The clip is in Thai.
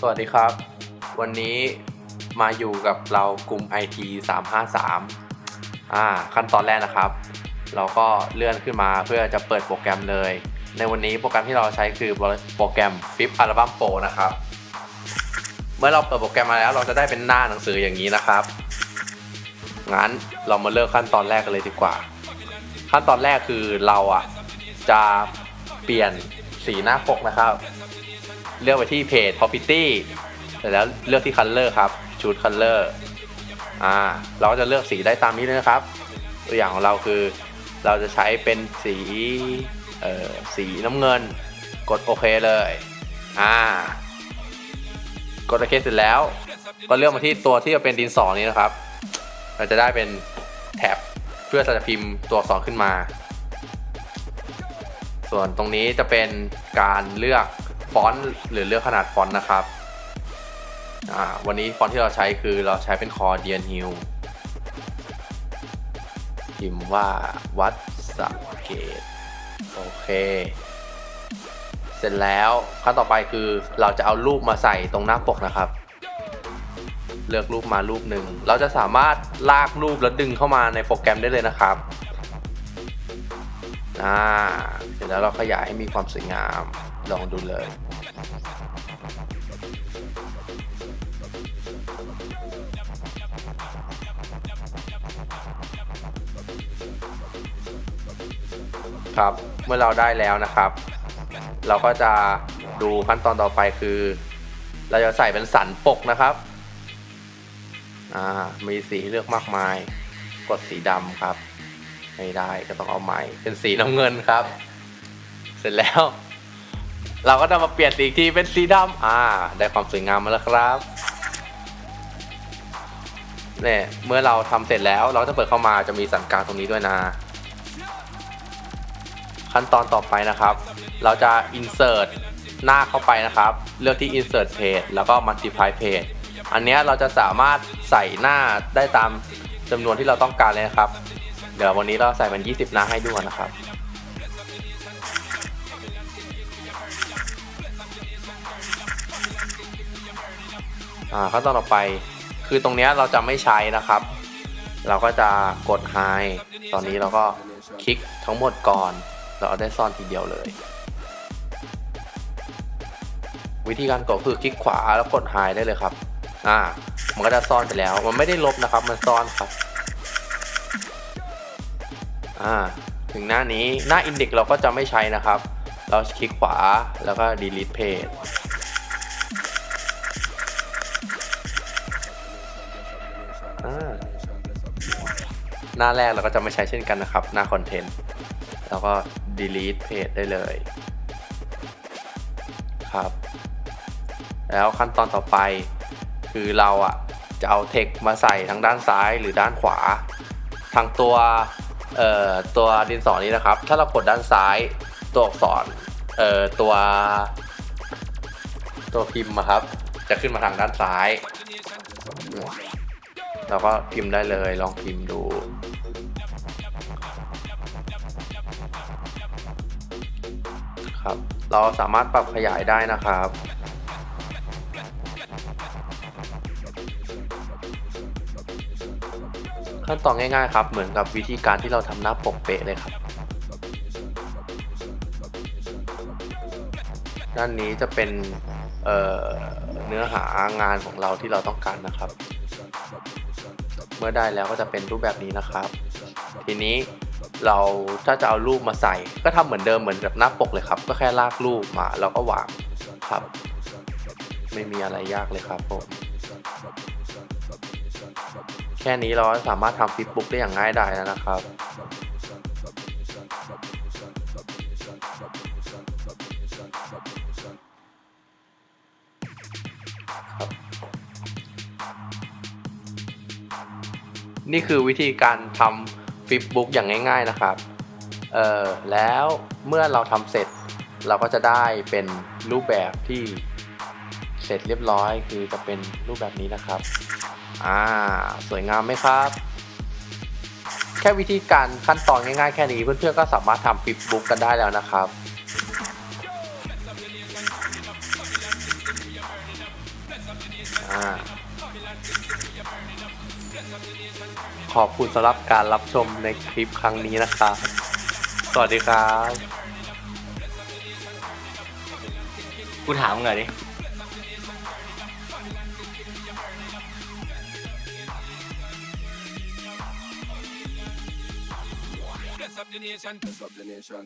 สวัสดีครับ วันนี้มาอยู่กับเรากลุ่ม IT 353อ่าขั้นตอนแรกนะครับ เราก็เลื่อนขึ้นมาเพื่อจะเปิดโปรแกรมเลย ในวันนี้โปรแกรมที่เราใช้คือโปรแกรม f i p Album Pro นะครับ เมื่อเราเปิดโปรแกรมมาแล้วเราจะได้เป็นหน้าหนังสืออย่างนี้นะครับ งั้นเรามาเริ่มขั้นตอนแรกกันเลยดีกว่า ขั้นตอนแรกคือเราอะจะ เปลี่ยนสีหน้าปกนะครับ เลือกไปที่เพจ property เสร็จแล้วเลือกที่ color ครับชุด color อ่า เราก็จะเลือกสีได้ตามนี้เลยนะครับ ตัวอย่างของเราคือเราจะใช้เป็นสีเอ่อสีน้ำเงิน กดโอเคเลย อ่า กดโอเคเสร็จแล้ว ก็เลือกมาที่ตัวที่จะเป็นดินสอนี้นะครับ เราจะได้เป็นแท็บเพื่อจะพิมพ์ตัวอักษรขึ้นมา ส่วนตรงนี้จะเป็นการเลือกฟอนต์หรือเลือกขนาดฟอนต์นะครับวันนี้ฟอนต์ที่เราใช้คือเราใช้เป็นคอเดียนฮิลพิมพ์ว่าวัดสเกตโอเค เสร็จแล้วขั้นต่อไปคือเราจะเอารูปมาใส่ตรงหน้าปกนะครับ เลือกรูปมารูปหนึ่ง เราจะสามารถลากรูปแล้วดึงเข้ามาในโปรแกรมได้เลยนะครับ อ่าเสร็จแล้วเราขยายให้มีความสวยงาม ลองดูเลยครับ เมื่อเราได้แล้วนะครับ เราก็จะดูขั้นตอนต่อไปคือ เราจะใส่เป็นสันปกนะครับ อ่า มีสีเลือกมากมาย กดสีดำครับ ไม่ได้ก็ต้องเอาใหม่เป็นสีน้ำเงินครับ เสร็จแล้ว เราก็จะมาเปลี่ยนสีอีกทีเป็นสีดำอ่า ได้ความสวยงามมาแล้วครับเนี่ยเมื่อเราทำเสร็จแล้วเราจะเปิดเข้ามาจะมีสันกลางตรงนี้ด้วยนะ ขั้นตอนต่อไปนะครับ เราจะ insert หน้าเข้าไปนะครับ เลือกที่ insert page แล้วก็ multiply page อันนี้เราจะสามารถใส่หน้าได้ตามจำนวนที่เราต้องการเลยนะครับ เดี๋ยววันนี้เราใส่เป็น20หน้าให้ดูก่อนะครับ อ่าขั้นตอนต่อไปคือตรงเนี้ยเราจะไม่ใช้นะครับ เราก็จะกด hide ตอนนี้เราก็คลิกทั้งหมดก่อน เราเอาได้ซ่อนทีเดียวเลย วิธีการกดคือคลิกขวาแล้วกด hide ได้เลยครับ อ่า มันก็จะซ่อนไปแล้ว มันไม่ได้ลบนะครับ มันซ่อนครับ อ่าถึงหน้านี้หน้า index เราก็จะไม่ใช้นะครับ เราคลิกขวาแล้วก็ delete page หน้าแรกเราก็จะไม่ใช้เช่นกันนะครับ หน้าคอนเทนต์แล้วก็ delete page ได้เลยครับ แล้วขั้นตอนต่อไปคือเราอะจะเอาเทคมาใส่ทั้งด้านซ้ายหรือด้านขวา ทางตัว เอ่อตัวดินสอนี้นะครับ ถ้าเรากดด้านซ้ายตัวอักษรเอ่อตัว ตัวพิมพ์อะครับ จะขึ้นมาทางด้านซ้ายเราก็พิมพ์ได้เลยลองพิมพ์ดูครับ เราสามารถปรับขยายได้นะครับ ขั้นตอนง่ายๆครับ เหมือนกับวิธีการที่เราทำหน้าปกเป๊ะเลยครับ ด้านนี้จะเป็นเเนื้อหางานของเราที่เราต้องการนะครับ เมื่อได้แล้วก็จะเป็นรูปแบบนี้นะครับ ทีนี้เราถ้าจะเอารูปมาใส่ ก็ทำเหมือนเดิมเหมือนกับหน้าปกเลยครับ ก็แค่ลากรูปมาแล้วก็วางครับ ไม่มีอะไรยากเลยครับผม แค่นี้เราสามารถทำฟิปบุ๊กได้อย่างง่ายดายแล้วนะครับครับนี่คือวิธีการทำฟิปบุ๊กอย่างง่าย ๆนะครับ เออแล้วเมื่อเราทำเสร็จเราก็จะได้เป็นรูปแบบที่เสร็จเรียบร้อยคือจะเป็นรูปแบบนี้นะครับ อ่า สวยงามไหมครับ แค่วิธีการขั้นตอนง่ายๆ แค่นี้เพื่อนๆก็สามารถทำฟิปบุ๊กกันได้แล้วนะครับขอบคุณสำหรับการรับชมในคลิปครั้งนี้นะครับ สวัสดีครับ กูถามหน่อยดิ sublimation. Sublimation.